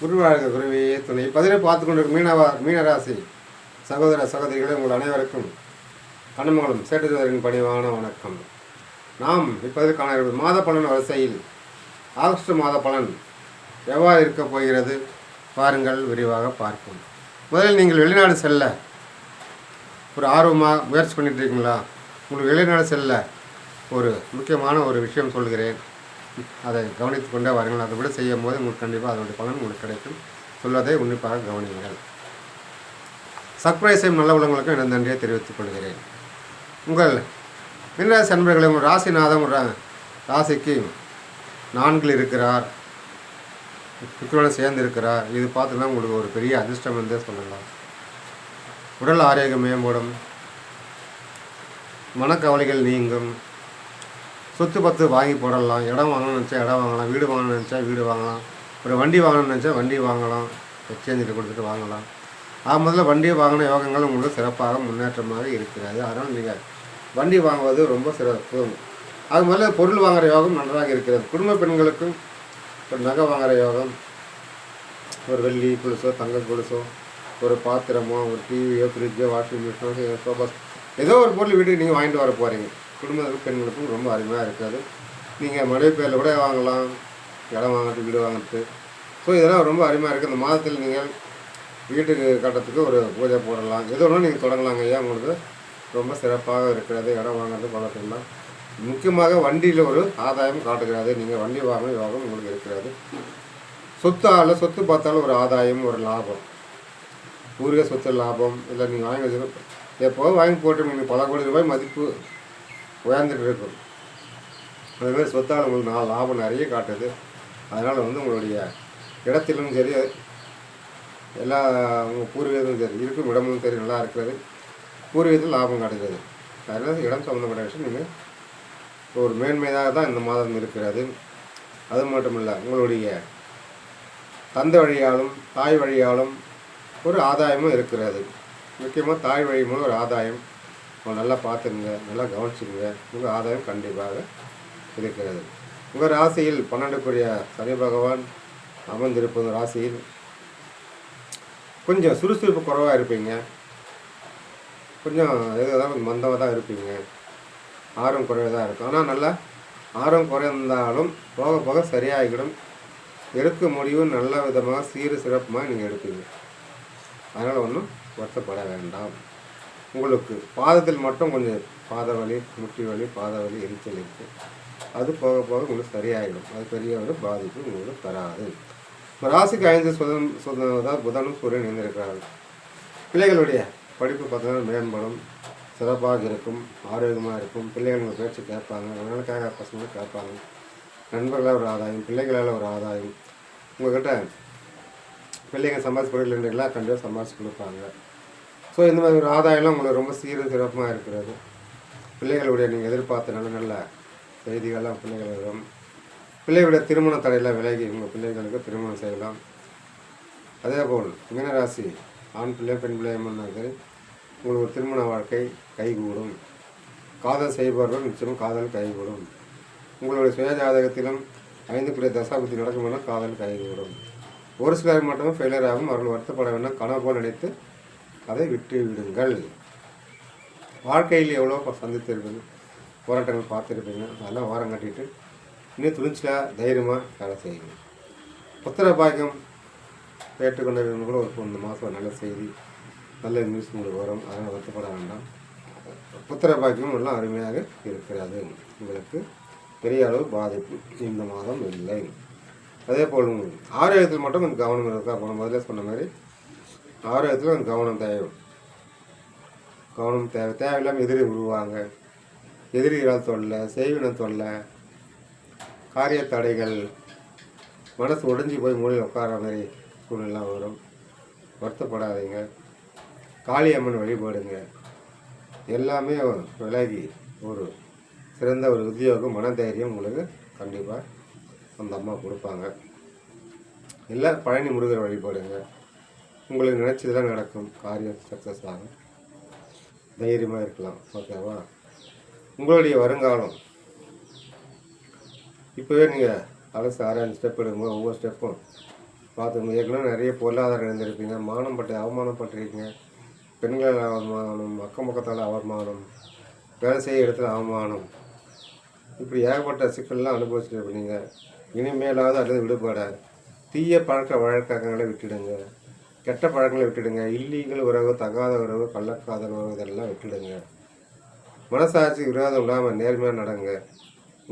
குருவாழ்க குருவே துணை. பதினை பார்த்து கொண்டிருக்கும் மீனவா மீனராசி சகோதர சகோதரிகளை உங்கள் அனைவருக்கும் கண்ணமங்கலம் சேட்டுதரின் பணிவான வணக்கம். நாம் இப்போது காண மாத பலன் வரிசையில் ஆகஸ்ட் மாத பலன் எவ்வாறு இருக்கப் போகிறது? பாருங்கள் விரிவாக பார்ப்போம். முதலில் நீங்கள் வெளிநாடு செல்ல ஒரு ஆர்வமாக முயற்சி பண்ணிட்டு இருக்கீங்களா? உங்களுக்கு வெளிநாடு செல்ல ஒரு முக்கியமான ஒரு விஷயம் சொல்கிறேன். அதை கவனித்து கொண்டே வாருங்கள். அதை விட செய்யும் போது உங்களுக்கு கண்டிப்பாக அதனுடைய பலன் உங்களுக்கு கிடைக்கும். சொல்வதை உன்னிப்பாக கவனியுங்கள். சர்ப்ரைஸையும் நல்ல உள்ளவங்களுக்கும் எனது நன்றியை தெரிவித்துக் கொள்கிறேன். உங்கள் மின்ராசி அன்பர்களை உங்கள் ராசிநாதம் ராசிக்கு நான்கில் இருக்கிறார். சுக்கிரனுடன் சேர்ந்து இருக்கிறார் இது பார்த்துலாம் உங்களுக்கு ஒரு பெரிய அதிர்ஷ்டம் இருந்தே சொல்லலாம். உடல் ஆரோக்கியம் மேம்படும். மனக்கவலைகள் நீங்கும். சொத்து பத்து வாங்கி போடலாம். இடம் வாங்கணும்னு நினச்சா இடம் வாங்கலாம். வீடு வாங்கணும்னு நினச்சா வீடு வாங்கலாம். ஒரு வண்டி வாங்கணும்னு நினச்சா வண்டி வாங்கலாம். எக்ஸ்சேஞ்சில் கொடுத்துட்டு வாங்கலாம். ஆக முதல்ல வண்டி வாங்கின யோகங்கள் உங்களுக்கு சிறப்பாக முன்னேற்றமாக இருக்கிறது. அதனால் நீங்கள் வண்டி வாங்குவது ரொம்ப சிறப்பு. அது முதல்ல பொருள் வாங்குகிற யோகம் நன்றாக இருக்கிறது. குடும்ப பெண்களுக்கும் ஒரு நகை வாங்குகிற யோகம். ஒரு வெள்ளி கொலுசோ தங்க கொலுசோ ஒரு பாத்திரமோ ஒரு டிவியோ ஃப்ரிட்ஜோ வாஷிங் மிஷினோ சோஃபா ஏதோ ஒரு பொருள் வீட்டுக்கு நீங்கள் வாங்கிட்டு வர போகிறீங்க குடும்ப பெண்களுக்கும் ரொம்ப அருமையாக இருக்காது. நீங்கள் மனைவி பேரில் கூட வாங்கலாம் இடம் வாங்குறது வீடு வாங்குறது. ஸோ இதெல்லாம் ரொம்ப அருமையாக இருக்குது இந்த மாதத்தில் நீங்கள் வீட்டுக்கு கட்டுறதுக்கு ஒரு பூஜை போடலாம். எது ஒன்றும் நீங்கள் தொடங்கலாங்க ஐயா. உங்களுக்கு ரொம்ப சிறப்பாக இருக்கிறது. இடம் வாங்குறது பழக்கம்லாம் முக்கியமாக வண்டியில் ஒரு ஆதாயம் காட்டுகிறது. நீங்கள் வண்டி வாங்க யோகம் உங்களுக்கு இருக்கிறது. சொத்தால் சொத்து பார்த்தாலும் ஒரு ஆதாயம் ஒரு லாபம். பூர்வீக சொத்து லாபம். இல்லை நீங்கள் வாங்கி வச்சுருக்கோம் எப்போ வாங்கி போட்டு நீங்கள் பல கோடி ரூபாய் மதிப்பு உயர்ந்துட்டு இருக்கும் அதுமாதிரி சொத்தால் உங்களுக்கு நாலு லாபம் நிறைய காட்டுது. அதனால் வந்து உங்களுடைய இடத்திலும் சரி எல்லா உங்கள் பூர்வீகத்திலும் சரி இருக்கும் இடமும் சரி நல்லா இருக்கிறது. பூர்வீகத்தில் லாபம் காட்டுகிறது. அதனால் இடம் சம்மந்தப்பட்ட விஷயம் நீங்கள் ஒரு மேன்மையாக தான் இந்த மாதம் இருக்கிறது. அது மட்டும் இல்லை உங்களுடைய தந்தை வழியாலும் தாய் வழியாலும் ஒரு ஆதாயமும் இருக்கிறது. முக்கியமாக தாய் வழி மூலம் ஒரு ஆதாயம். நல்லா பார்த்துருங்க நல்லா கவனிச்சுங்க உங்கள் ஆதாயம் கண்டிப்பாக இருக்கிறது. உங்கள் ராசியில் பன்னெண்டுக்குரிய சனி பகவான் அமர்ந்திருப்பது ராசியில் கொஞ்சம் சுறுசுறுப்பு குறைவாக இருப்பீங்க. கொஞ்சம் எதாவது கொஞ்சம் மந்தமாக தான் இருப்பீங்க. ஆர்வம் குறைவாக தான் இருக்கும். ஆனால் நல்லா ஆர்வம் குறைந்தாலும் போக போக சரியாகிடும் எடுக்க முடிவு நல்ல விதமாக சீர சிறப்புமாக நீங்கள் எடுப்பீங்க. அதனால் ஒன்றும் வருத்தப்பட வேண்டாம். உங்களுக்கு பாதத்தில் மட்டும் கொஞ்சம் பாத வலி முட்டி வலி பாத வலி எரிச்சல் இருக்குது அது போக போக உங்களுக்கு சரியாயிடும். அது பெரிய ஒரு பாதிப்பு உங்களுக்கு தராது. இப்போ ராசிக்கு ஐந்து சுதன் சுதன் புதனும் சூரியன் இணைந்திருக்கிறார்கள். பிள்ளைகளுடைய படிப்பு பார்த்தீங்கன்னா மேம்படும் சிறப்பாக இருக்கும் ஆரோக்கியமாக இருக்கும். பிள்ளைகள் உங்கள் பேச்சு கேட்பாங்க அதனால பசங்களும் கேட்பாங்க. நண்பர்களால் ஒரு ஆதாயம் பிள்ளைகளால் ஒரு ஆதாயம். உங்கள்கிட்ட பிள்ளைங்க சம்பாதிச்சு கொடுக்கலன்றீங்களா கண்டிப்பாக சம்பாதிச்சு கொடுப்பாங்க. ஸோ இந்த மாதிரி ஒரு ஆதாயம்லாம் உங்களுக்கு ரொம்ப சீரும் சிறப்பாக இருக்கிறது. பிள்ளைகளுடைய நீங்கள் எதிர்பார்த்த நல்ல நல்ல செய்திகள்லாம் பிள்ளைகள் வரும். பிள்ளைகளுடைய திருமண தடையில் விலகி உங்கள் பிள்ளைகளுக்கு திருமணம் செய்யலாம். அதே போல் மீனராசி ஆண் பிள்ளை பெண் பிள்ளை சரி உங்களுக்கு ஒரு திருமண வாழ்க்கை கைகூடும். காதல் செய்பவர்கள் நிச்சயம் காதல் கைகூடும். உங்களுடைய சுய ஜாதகத்திலும் ஐந்து பிள்ளை தசாபத்தி நடக்குமென காதல் கைகூடும். ஒரு சிலர் மட்டுமே ஃபெயிலியர் ஆகும் அவர்கள் வருத்தப்பட வேண்டாம். கனவு போல் நினைத்து அதை விட்டு விடுங்கள் வாழ்க்கையில் எவ்வளோ சந்தித்திருப்பீங்க போராட்டங்கள் பார்த்துருப்பீங்க அதெல்லாம் ஓரம் கட்டிட்டு இன்னும் துணிச்சலாக தைரியமாக வேலை செய்யுங்க. புத்திர பாக்கியம் கேட்டுக்கொண்டவங்க கூட ஒரு இந்த மாதம் நல்ல செய்தி நல்ல நியூஸ் உங்களுக்கு வரும். அதனால் வருத்தப்பட வேண்டாம். புத்திர பாக்கியம் எல்லாம் அருமையாக இருக்கிறது. உங்களுக்கு பெரிய அளவு பாதிப்பு இந்த மாதம் இல்லை. அதே போல் ஆரோக்கியத்தில் மட்டும் கொஞ்சம் கவனம் இருக்கா? போன முதல்ல சொன்ன மாதிரி ஆரோக்கியத்தில் கொஞ்சம் கவனம் தேவை. கவனம் தேவை. தேவையில்லாமல் எதிரி உருவாங்க. எதிரிகளால் தொல்லை செய்வின தொல்லை காரிய தடைகள் மனசு உடைஞ்சி போய் மூலையில் உட்கார மாதிரி சூழ்நிலாம் வரும். வருத்தப்படாதீங்க. காளியம்மன் வழிபாடுங்க. எல்லாமே விலகி ஒரு சிறந்த ஒரு உத்தியோகம் மனதைரியம் உங்களுக்கு கண்டிப்பாக அந்த அம்மா கொடுப்பாங்க. இல்லை பழனி முருகர் வழிபாடுங்க. உங்களுக்கு நினச்சதெல்லாம் நடக்கும். காரியம் சக்ஸஸ் ஆகும் தைரியமாக இருக்கலாம் ஓகேவா உங்களுடைய வருங்காலம். இப்போவே நீங்கள் அலசு ஆறாயிரம் ஸ்டெப் எடுக்கும்போது ஒவ்வொரு ஸ்டெப்பும் பார்த்து ஏற்கனவே நிறைய பொருளாதாரம் இழந்திருப்பீங்க. மானம் பட்டு அவமானப்பட்டிருக்கீங்க. பெண்கள் அவமானம் அக்கம் பக்கத்தால் அவமானம் வேலை செய்ய இடத்துல அவமானம். இப்படி ஏகப்பட்ட சிக்கல்லாம் அனுபவிச்சுட்டு இருப்பீங்க. இனிமேலாவது அல்லது விடுபட தீய பழக்க வழக்கங்களை விட்டுடுங்க. கெட்ட பழக்கங்களை விட்டுடுங்க. இல்லீகல் உறவு தகாத உறவு கள்ளக்காதல் உறவு இதெல்லாம் விட்டுடுங்க. மனசாட்சி விரோதம் இல்லாமல் நேர்மையாக நடங்க.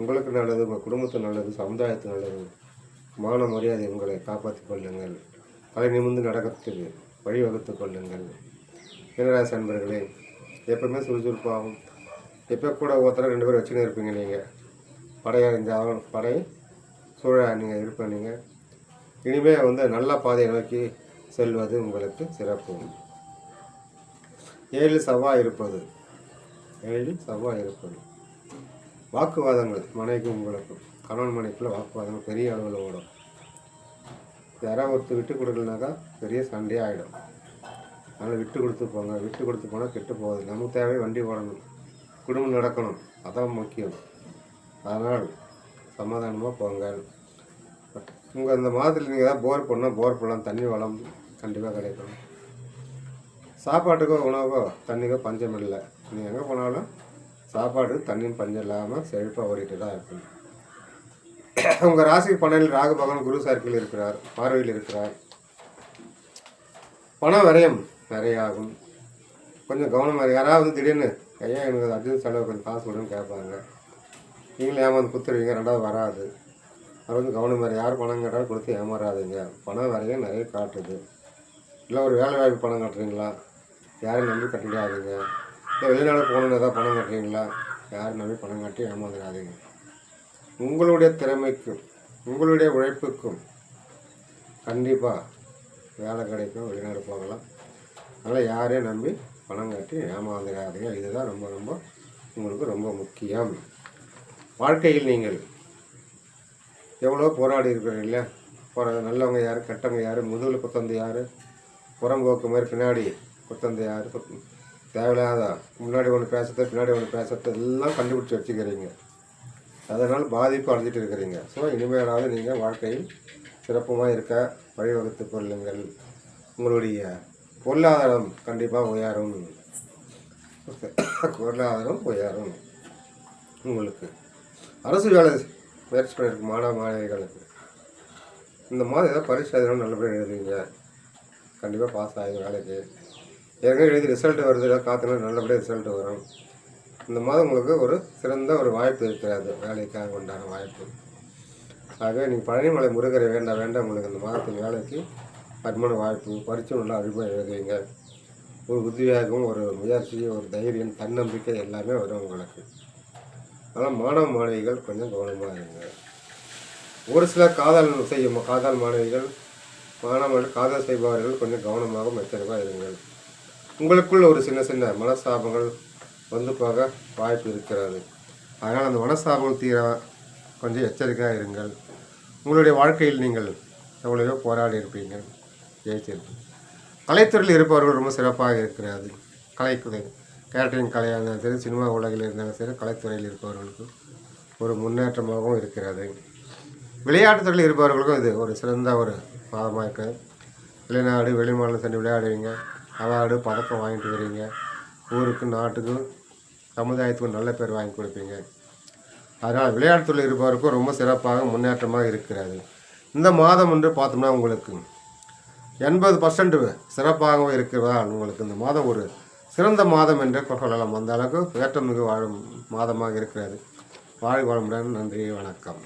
உங்களுக்கு நல்லது உங்கள் குடும்பத்துக்கு நல்லது சமுதாயத்துக்கு நல்லது. மான மரியாதை உங்களை காப்பாற்றிக் கொள்ளுங்கள். தலை நிமிர்ந்து நடக்கிறதுக்கு வழிவகுத்து கொள்ளுங்கள். மீனராசி அன்பர்களே எப்பவுமே சுறுசுறுப்பாகும் எப்போ கூட ஒருத்தர ரெண்டு பேரும் வச்சுன்னு இருப்பீங்க நீங்கள் படையறிஞ்சாலும் படை சூழ நீங்கள் இருப்பீங்க இனிமேல் வந்து நல்ல பாதையை நோக்கி செல்வது உங்களுக்கு சிறப்பு. ஏழு செவ்வாய் இருப்பது. ஏழு சவா இருப்பது. வாக்குவாதங்கள் மனைக்கும் உங்களுக்கும் கணவன் மனைக்குள்ள வாக்குவாதங்கள் பெரிய அளவில் ஓடும். யாராவது ஒருத்தர் விட்டு கொடுக்கலனாக்கா பெரிய சண்டையே ஆகிடும் அதனால் விட்டு கொடுத்து போங்க. விட்டு கொடுத்து போனால் கெட்டு போகுது. நமக்கு தேவை வண்டி ஓடணும். குடும்பம் நடக்கணும். அதான் முக்கியம். அதனால் சமாதானமாக போங்க. உங்கள் இந்த மாதத்தில் நீங்கள் ஏதாவது போர் பண்ணால் போர் பண்ணலாம். தண்ணி வளம் கண்டிப்பாக கிடைக்கும். சாப்பாட்டுக்கோ உணவுக்கோ தண்ணிக்கோ பஞ்சம் இல்லை. நீங்கள் எங்கே போனாலும் சாப்பாடு தண்ணியும் பஞ்சம் இல்லாமல் செழிப்பாக ஓடிட்டு தான் இருக்கும். உங்கள் ராசிக்கு பன்னெண்டில் ராகு பகவான் குரு சர்க்கிள் இருக்கிறார் பார்வையில் இருக்கிறார். பணம் விரயம் நிறையாகும். கொஞ்சம் கவனமாக யாராவது திடீர்னு ஐயா எனக்கு அர்ஜென்ட் செலவு கொஞ்சம் காசு கொடுன்னு கேட்பாங்க. நீங்களும் ஏமாந்து கொடுத்துருவீங்க ரெண்டாவது வராது. அது வந்து கவனம் வேறு யார் பணம் கேட்டாலும் கொடுத்து ஏமாறாதீங்க. பணம் வரையும் நிறைய காட்டுது. இல்லை ஒரு வேலை வாய்ப்பு பணம் கட்டுறீங்களா? யாரையும் நம்பி கட்டிடாதீங்க இல்லை வெளிநாடு போகணுன்னு எதாவது பணம் கட்டுறீங்களா? யாரும் நம்பி பணம் கட்டி ஏமாந்துடாதீங்க. உங்களுடைய திறமைக்கும் உங்களுடைய உழைப்புக்கும் கண்டிப்பாக வேலை கிடைக்கும். வெளிநாடு போகலாம். அதனால் யாரையும் நம்பி பணம் கட்டி ஏமாந்துடாதீங்க. இதுதான் ரொம்ப ரொம்ப உங்களுக்கு ரொம்ப முக்கியம். வாழ்க்கையில் நீங்கள் எவ்வளோ போராடி இருக்கிறீங்களா போகிற நல்லவங்க யார் கெட்டவங்க யார் முதுகில் குத்தந்து யார்? புறம்போக்கு மாதிரி பின்னாடி குத்தந்தையார் தேவையில்லாத முன்னாடி ஒன்று பேசுறது பின்னாடி ஒன்று பேசுறது எல்லாம் கண்டுபிடிச்சி வச்சுக்கிறீங்க. அதனால் பாதிப்பு அடைஞ்சிட்டு இருக்கிறீங்க. ஸோ இனிமேலாவது நீங்கள் வாழ்க்கையில் சிறப்புமாக இருக்க வழிவகுத்து கொள்ளுங்கள். உங்களுடைய பொருளாதாரம் கண்டிப்பாக உயரும். பொருளாதாரம் உயரும். உங்களுக்கு அரசு வேலை முயற்சி பண்ணியிருக்கு மாணவ மாணவிகளுக்கு. இந்த மாதிரி ஏதாவது பரிசு நல்லபடியாக எழுதுவீங்க கண்டிப்பாக பாஸ் ஆகிடும் வேலைக்கு. ஏற்கனவே எழுதி ரிசல்ட் வருது காத்துனா நல்லபடியாக ரிசல்ட் வரும். இந்த மாதம் உங்களுக்கு ஒரு சிறந்த ஒரு வாய்ப்பு இருக்கிறது வேலைக்காக உண்டான வாய்ப்பு. ஆகவே நீங்கள் பழனிமலை முருகரை வேண்டாம் வேண்டாம் உங்களுக்கு இந்த மாதத்தின் வேலைக்கு அருமான வாய்ப்பு பரிச்சை நல்லா அருமையாக எழுதுவீங்க ஒரு உதவியாகவும் ஒரு முயற்சி ஒரு தைரியம் தன்னம்பிக்கை எல்லாமே வரும் உங்களுக்கு. அதனால் மாணவ மாணவிகள் கொஞ்சம் கவனமாக இருங்க. ஒரு சில காதல் செய்யும் காதல் மாணவிகள் மாணவர்கள் காதல் செய்பவர்கள் கொஞ்சம் கவனமாக எச்சரிக்கையாக இருங்கள். உங்களுக்குள் ஒரு சின்ன சின்ன மனஸ்தாபங்கள் வந்து போக வாய்ப்பு இருக்கிறது. அதனால் அந்த மனஸ்தாபங்கள் தீர கொஞ்சம் எச்சரிக்கையாக இருங்கள். உங்களுடைய வாழ்க்கையில் நீங்கள் எவ்வளவோ போராடி இருப்பீங்க ஜெயிச்சிருப்பீங்க கலைத்துறையில் இருப்பவர்கள் ரொம்ப சிறப்பாக இருக்கிறது கலைக்குதை கேட்டரிங் கலையாக இருந்தாலும் சரி சினிமா உலகில் இருந்தாலும் சரி கலைத்துறையில் இருப்பவர்களுக்கு ஒரு முன்னேற்றமாகவும் இருக்கிறது. விளையாட்டுத்துறையில் இருப்பவர்களுக்கும் இது ஒரு சிறந்த ஒரு மாதமாக இருக்குது வெளிநாடு வெளிமாநிலம் சென்று விளையாடுவீங்க அவார்டு பதக்கம் வாங்கிட்டு வரீங்க. ஊருக்கு நாட்டுக்கும் சமுதாயத்துக்கும் நல்ல பேர் வாங்கி கொடுப்பீங்க. அதனால் விளையாட்டுத்துறையில் இருப்பவருக்கும் ரொம்ப சிறப்பாக முன்னேற்றமாக இருக்கிறது. இந்த மாதம் என்று பார்த்தோம்னா உங்களுக்கு எண்பது பர்சன்ட் சிறப்பாகவும் இருக்கிறதால் உங்களுக்கு இந்த மாதம் ஒரு சிறந்த மாதம் என்று சொல்லலாம் அந்த அளவுக்கு ஏற்றம் மிகு வாழும் மாதமாக இருக்கிறது. வாழ் வளமுடன் நன்றி வணக்கம்.